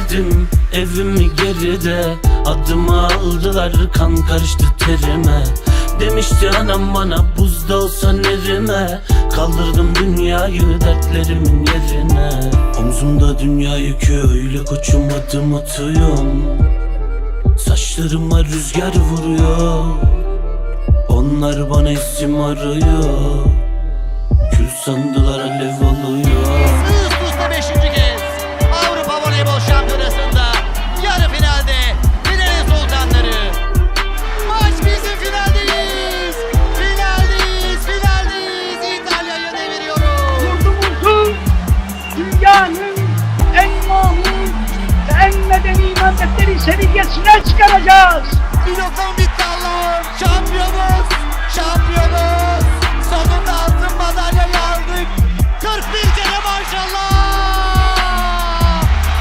geldim evimi geride. Adımı aldılar kan karıştı terime. Demişti anam bana buzda olsa nerime? Kaldırdım dünyayı dertlerimin yerine. Omzumda dünya yükü öyle koçum adım atıyorum. Saçlarıma rüzgar vuruyor. Onlar bana isim arıyor. Kül sandılar dünyanın en mamur ve en medeni memlekleri seviyesine çıkaracağız. Lokma bitti Allah'ım. Şampiyonuz, şampiyonuz. Sonunda altın madalyayı aldık. 41 kere maşallah.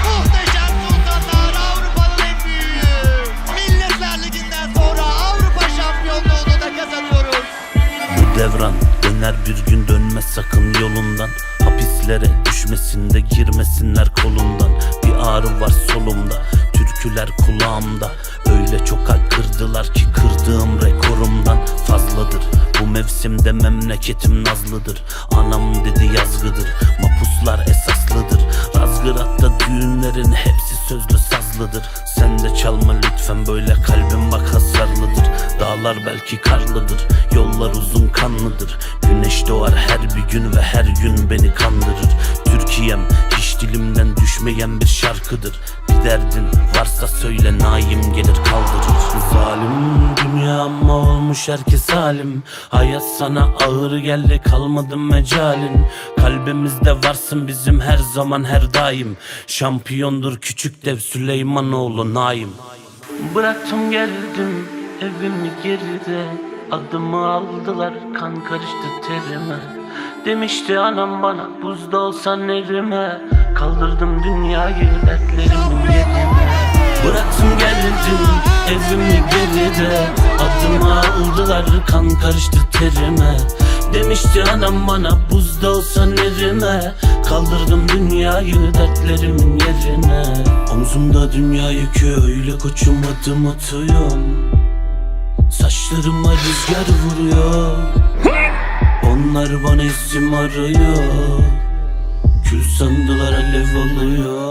Muhteşem sultanlar Avrupa'nın en büyüğü. Milletler Ligi'nden sonra Avrupa şampiyonluğunu da kazanıyoruz. Bu devran döner bir gün dönmez sakın yolundan Hapislere düşmesinde girmesinler kolundan. Bir ağrı var solumda türküler kulağımda. Öyle çok kalp kırdılar ki kırdığım rekorumdan fazladır. Bu mevsimde memleketim nazlıdır. Anam dedi yazgıdır Mapuslar esaslıdır. Razgırat'ta düğünlerin hepsi sözlü sazlıdır. Sen de çalma lütfen böyle kalbim bak hasarlıdır Dağlar belki karlıdır Yollar uzun kanlıdır. Güneş doğar her bir gün ve her gün beni kandırır. Türkiye'm hiç dilimden düşmeyen bir şarkıdır. Bir derdin varsa söyle naim gelir kaldırır. Zalim dünya ama olmuş herkes halim Hayat sana ağır geldi kalmadı mecalin. Kalbimizde varsın bizim her zaman her daim. Şampiyondur küçük dev Süleymanoğlu Naim. Bıraktım geldim evimi geride Adımı aldılar kan karıştı terime. Demişti anam bana buzda olsan erime Kaldırdım dünyayı dertlerimin yerine Bıraktım geldim evimi geride. Adımı aldılar kan karıştı terime. Demişti anam bana buzda olsan erime Kaldırdım dünyayı dertlerimin yerine. Omzumda dünya yükü öyle koçum adım atıyorum Saçlarıma rüzgar vuruyor. Onlar bana isim arıyor. Kül sandılar alev alıyor